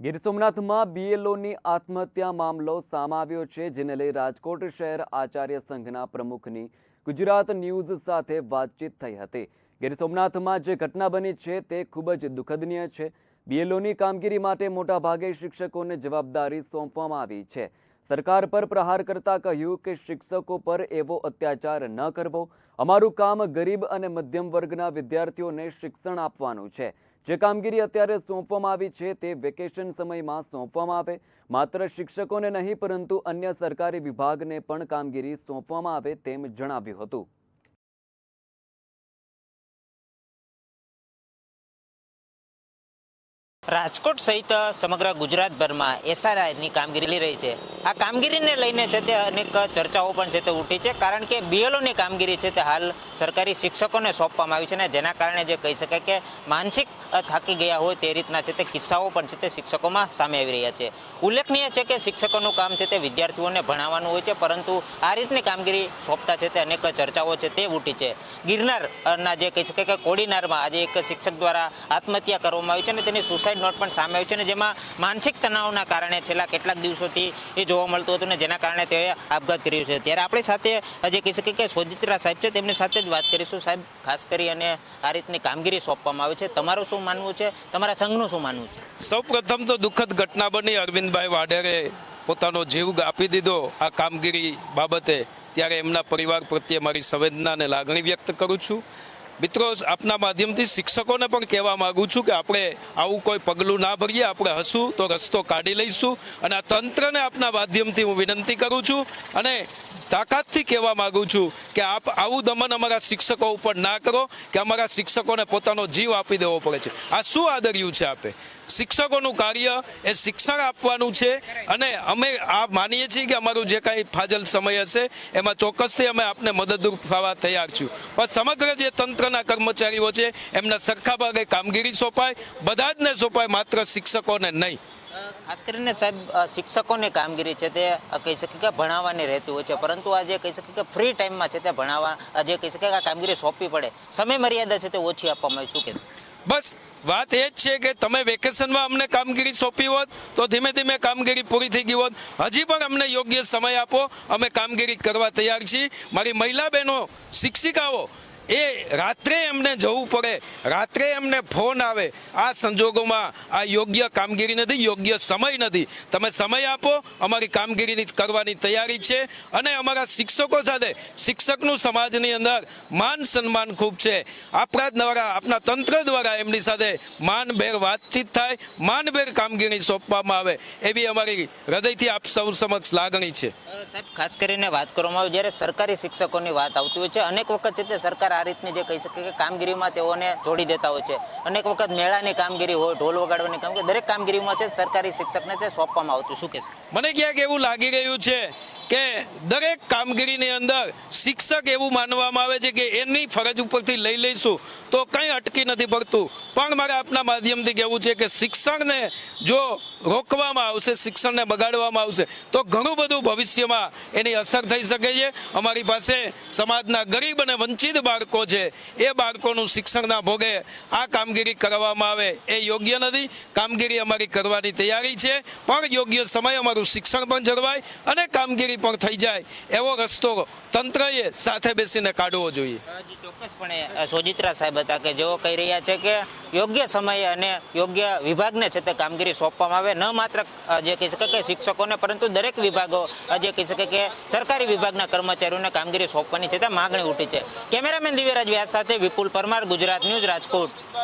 ગીર સોમનાથમાં બીએલઓની આત્મહત્યા મામલો સામે આવ્યો છે, જેને લઈ રાજકોટ શહેર આચાર્ય સંઘના પ્રમુખની ગુજરાત ન્યૂઝ સાથે વાતચીત થઈ હતી. ગીર સોમનાથમાં જે ઘટના બની છે તે ખૂબ જ દુઃખદનીય છે. બીએલઓની કામગીરી માટે મોટાભાગે શિક્ષકોને જવાબદારી સોંપવામાં આવી છે. સરકાર પર પ્રહાર કરતા કહ્યું કે શિક્ષકો પર એવો અત્યાચાર ન કરવો. અમારું કામ ગરીબ અને મધ્યમ વર્ગના વિદ્યાર્થીઓને શિક્ષણ આપવાનું છે. જે કામગીરી અત્યારે સોંપવામાં આવી છે તે વેકેશન સમયમાં સોંપવામાં આવે. માત્ર શિક્ષકોને નહીં, પરંતુ અન્ય સરકારી વિભાગને પણ કામગીરી સોંપવામાં આવે તેમ જણાવ્યું હતું. રાજકોટ સહિત સમગ્ર ગુજરાતભરમાં એસઆરઆઈની કામગીરી લઈ રહી છે. આ કામગીરીને લઈને છે તે અનેક ચર્ચાઓ પણ છે તે ઉઠી છે, કારણ કે બીએલઓની કામગીરી છે તે હાલ સરકારી શિક્ષકોને સોંપવામાં આવી છે ને જેના કારણે જે કહી શકાય કે માનસિક થાકી ગયા હોય તે રીતના છે તે કિસ્સાઓ પણ છે તે શિક્ષકોમાં સામે આવી રહ્યા છે. ઉલ્લેખનીય છે કે શિક્ષકોનું કામ છે તે વિદ્યાર્થીઓને ભણાવવાનું હોય છે, પરંતુ આ રીતની કામગીરી સોંપતા છે તે અનેક ચર્ચાઓ છે તે ઉઠી છે. ગિરનારના જે કહી શકાય કે કોડીનારમાં આજે એક શિક્ષક દ્વારા આત્મહત્યા કરવામાં આવી છે અને તેની સુસાઇડ નોટ પણ સામે આવ્યું છે અને જેમાં માનસિક તણાવના કારણે છેલ્લા કેટલાક દિવસોથી એ જોવા મળતું હતું ને જેના કારણે તે આપઘાત કર્યું છે. ત્યારે આપણી સાથે જે કહી શકીએ કે સોજિત્રા સાહેબ છે, તેમની સાથે જ વાત કરીશું. સાહેબ, ખાસ કરી અને આ રીતની કામગીરી સોંપવામાં આવી છે. તમારું શું માનવું છે? તમારા સંઘનું શું માનવું છે? સૌ પ્રથમ તો દુઃખદ ઘટના બની. અરવિંદભાઈ વાડેરે પોતાનો જીવ આપી દીધો આ કામગીરી બાબતે. ત્યારે એમના પરિવાર પ્રત્યે મારી સંવેદના અને લાગણી વ્યક્ત કરું છું. મિત્રો, આપના માધ્યમથી શિક્ષકોને પણ કહેવા માગું છું કે આપણે આવું કોઈ પગલું ના ભરીએ, આપણે હસું તો રસ્તો કાઢી લઈશું. અને આ તંત્રને આપના માધ્યમથી હું વિનંતી કરું છું અને તાકાતથી કહેવા માગું છું કે આપ આવું દમન અમારા શિક્ષકો ઉપર ના કરો કે અમારા શિક્ષકોને પોતાનો જીવ આપી દેવો પડે છે. આ શું આદર્યું છે આપે? શિક્ષકોનું કાર્ય એ શિક્ષણ આપવાનું છે અને અમે આ માનીએ છીએ કે અમારું જે કાંઈ ફાજલ સમય હશે, એમાં ચોક્કસથી અમે આપને મદદરૂપ થવા તૈયાર છું. પણ સમગ્ર જે તંત્રના કર્મચારીઓ છે, એમના સરખા ભાગે કામગીરી સોંપાય, બધા જને સોંપાય, માત્ર શિક્ષકોને નહીં. ખાસ કરીને સાહેબ શિક્ષકોની કામગીરી છે તે કહી શકીએ કે ભણાવવાની રહેતી હોય છે. પરંતુ આજે કહી શકીએ કે ફ્રી ટાઈમમાં છે તે ભણાવવા આજે કહી શકીએ કે આ કામગીરી સોંપવી પડે. સમય મર્યાદા છે તે ઓછી આપવામાં આવી. શું કે બસ, વાત એ જ છે કે તમે વેકેશનમાં અમને કામગીરી સોંપી હોત, તો ધીમે ધીમે કામગીરી પૂરી થઈ ગઈ હોત. હજી પણ અમને યોગ્ય સમય આપો. અમે કામગીરી કરવા તૈયાર છીએ. મારી મહિલા બહેનો શિક્ષિકાઓ એ રાત્રે એમને જવું પડે. રાત્રે એમને ફોન આવે. આ સંજોગોમાં આ યોગ્ય કામગીરી નથી, યોગ્ય સમય નથી. તમે સમય આપો, અમારી કામગીરીની કરવાની તૈયારી છે અને અમારા શિક્ષકો સાથે, શિક્ષકનું સમાજની અંદર માન સન્માન ખૂબ છે. આપણા દ્વારા આપણા તંત્ર દ્વારા એમની સાથે માનભેર વાતચીત થાય, માનભેર કામગીરી સોંપવામાં આવે, એવી અમારી હૃદયથી આપ સૌ સમક્ષ લાગણી છે. સાહેબ, ખાસ કરીને વાત કરવામાં આવે, જ્યારે સરકારી શિક્ષકોની વાત આવતી હોય છે, અનેક વખત છે તે સરકાર આ રીતની જે કહી શકીએ કે કામગીરીમાં તેઓને જોડી દેતા હોય છે. અનેક વખત મેળાની કામગીરી હોય, ઢોલ વગાડવાની કામગીરી, દરેક કામગીરીમાં છે, સરકારી શિક્ષકને છે, સોંપવામાં આવતું. શું કે મને ક્યાંક એવું લાગી ગયું છે કે દરેક કામગીરીની અંદર શિક્ષક એવું માનવામાં આવે છે કે એની ફરજ ઉપરથી લઈ લઈશું, તો કંઈ અટકી નથી પડતું. પણ મારે આપના માધ્યમથી કહેવું છે કે શિક્ષણને જો રોકવામાં આવશે, શિક્ષણને બગાડવામાં આવશે, તો ઘણું બધું ભવિષ્યમાં એની અસર થઈ શકે છે. અમારી પાસે સમાજના ગરીબ અને વંચિત બાળકો છે. એ બાળકોનું શિક્ષણના ભોગે આ કામગીરી કરવામાં આવે એ યોગ્ય નથી. કામગીરી અમારી કરવાની તૈયારી છે. પણ યોગ્ય સમય અમારું શિક્ષણ પણ જળવાય અને કામગીરી પણ થઈ જાય એવો રસ્તો તંત્રએ સાથે બેસીને કાઢવો જોઈએ. ચોક્કસપણે સોજિત્રા સાહેબ હતા કે જેઓ કહી રહ્યા છે કે યોગ્ય સમયે અને યોગ્ય વિભાગને છે તે કામગીરી સોંપવામાં આવે, ન માત્ર જે કહી શકે કે શિક્ષકોને, પરંતુ દરેક વિભાગો જે કહી શકે કે સરકારી વિભાગના કર્મચારીઓને કામગીરી સોંપવાની છે તે માગણી ઉઠી છે. કેમેરામેન દિવ્યરાજ વ્યાસ સાથે વિપુલ પરમાર, ગુજરાત ન્યૂઝ રાજકોટ.